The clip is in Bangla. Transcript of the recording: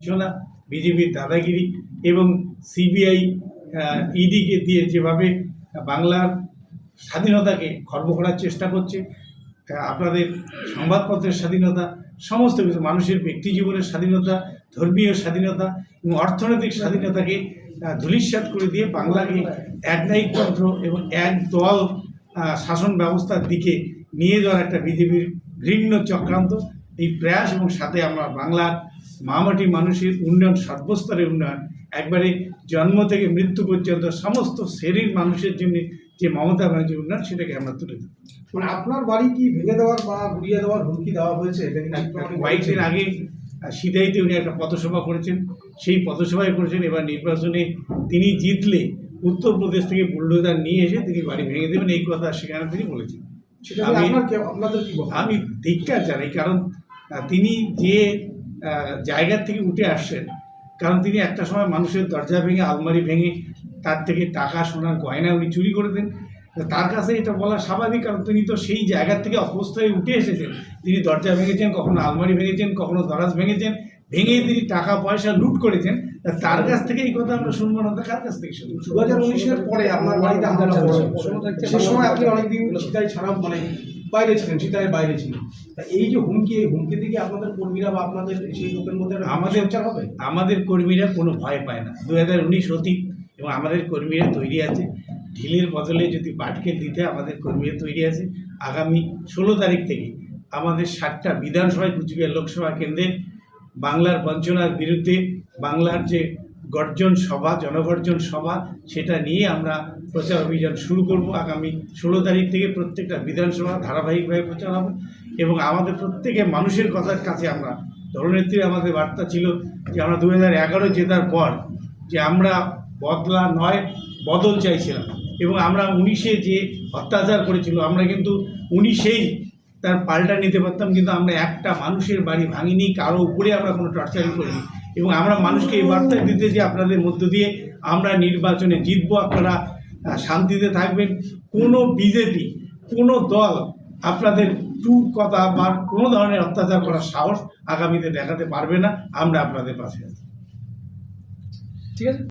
না বিজেপির দাদাগিরি এবং সিবিআই ইডিকে দিয়ে যেভাবে বাংলার স্বাধীনতাকে খর্ব করার চেষ্টা করছে আপনাদের সংবাদপত্রের স্বাধীনতা সমস্ত কিছু মানুষের ব্যক্তি জীবনের স্বাধীনতা ধর্মীয় স্বাধীনতা এবং অর্থনৈতিক স্বাধীনতাকে আহ, ধূলিসাৎ করে দিয়ে বাংলাকে একনায়িকতন্ত্র এবং এক দল শাসন ব্যবস্থার দিকে নিয়ে যাওয়ার একটা বিজেপির ঘৃণ্য চক্রান্ত। এই প্রয়াস এবং সাথে আমরা বাংলার মামাটি মানুষের উন্নয়ন সর্বস্তরের উন্নয়ন একবারে জন্ম থেকে মৃত্যু পর্যন্ত সমস্ত শ্রেণির মানুষের জন্য যে মমতা ব্যানার্জির উন্নয়ন সেটাকে আমরা তুলে দেবো মানে আপনার বাড়ি কি ভেঙে দেওয়ার বা গুড়িয়ে দেওয়ার হুমকি দেওয়া হয়েছে? কয়েকদিন আগে সিদাইতে উনি একটা পথসভা করেছেন। সেই পথসভায় করেছেন এবার নির্বাচনে তিনি জিতলে উত্তরপ্রদেশ থেকে বুলডোজার নিয়ে এসে তিনি বাড়ি ভেঙে দেবেন এই কথা সেখানে তিনি বলেছেন। সেটা আমি- ধিক্কার জানাই কারণ তিনি যে আহ, জায়গা থেকে উঠে আসছেন। কারণ তিনি একটা সময় মানুষের দরজা ভেঙে আলমারি ভেঙে তার থেকে টাকা সোনার গয়না উনি চুরি করে দেন। তার কাছে এটা বলা স্বাভাবিক কারণ তিনি তো সেই জায়গা থেকে অভ্যস্ত হয়ে উঠে এসেছেন। তিনি দরজা ভেঙেছেন কখনো আলমারি ভেঙেছেন কখনো দরাজ ভেঙেছেন ভেঙে তিনি টাকা পয়সা লুট করেছেন। তার কাছ থেকে এই কথা আমরা শুনব না কার কাছ থেকে শুনব? দু হাজার উনিশের পরে আপনার বাড়িতে হামলা সে সময় আপনি অনেকদিন সীতাই ছাড়া মানে বাইরে ছিলেন সীতায় বাইরে ছিলেন। তা এই যে হুমকি এই হুমকি থেকে আপনাদের কর্মীরা বা আপনাদের সেই লোকের মধ্যে আমাদের হবে? আমাদের কর্মীরা কোনো ভয় পায় না। দু হাজার উনিশ অতীত এবং আমাদের কর্মীরা তৈরি আছে। ঢিলের বদলে যদি পাটকেল দিতে আমাদের কর্মীরা তৈরি আছে আগামী ষোলো তারিখ থেকে আমাদের ষাটটা বিধানসভায় কুচবিহার লোকসভা কেন্দ্রে বাংলার বঞ্চনার বিরুদ্ধে বাংলার যে গর্জন সভা, জনগর্জন সভা, সেটা নিয়ে আমরা প্রচার অভিযান শুরু করব। আগামী ষোলো তারিখ থেকে প্রত্যেকটা বিধানসভা ধারাবাহিকভাবে প্রচার হবে এবং আমাদের প্রত্যেকে মানুষের কথার কাছে আমরা দলনেত্রী আমাদের বার্তা ছিল যে আমরা দু হাজার এগারো জেতার পর যে আমরা বদলা নয়, বদল চাইছিলাম এবং আমরা উনিশে যে অত্যাচার করেছিল, আমরা কিন্তু উনিশেই তার পাল্টা নিতে পারতাম, কিন্তু আমরা একটা মানুষের বাড়ি ভাঙিনি, কারও উপরে আমরা কোনো টর্চারিং করিনি। এবং আমরা মানুষকে এই বার্তা দিতে যে আপনাদের মধ্য দিয়ে আমরা নির্বাচনে জিতবো, আপনারা শান্তিতে থাকবেন। কোনো বিজেপি, কোনো দল আপনাদের টু কথা বা কোনো ধরনের অত্যাচার করার সাহস আগামীতে দেখাতে পারবে না। আমরা আপনাদের পাশে আছি। ঠিক আছে।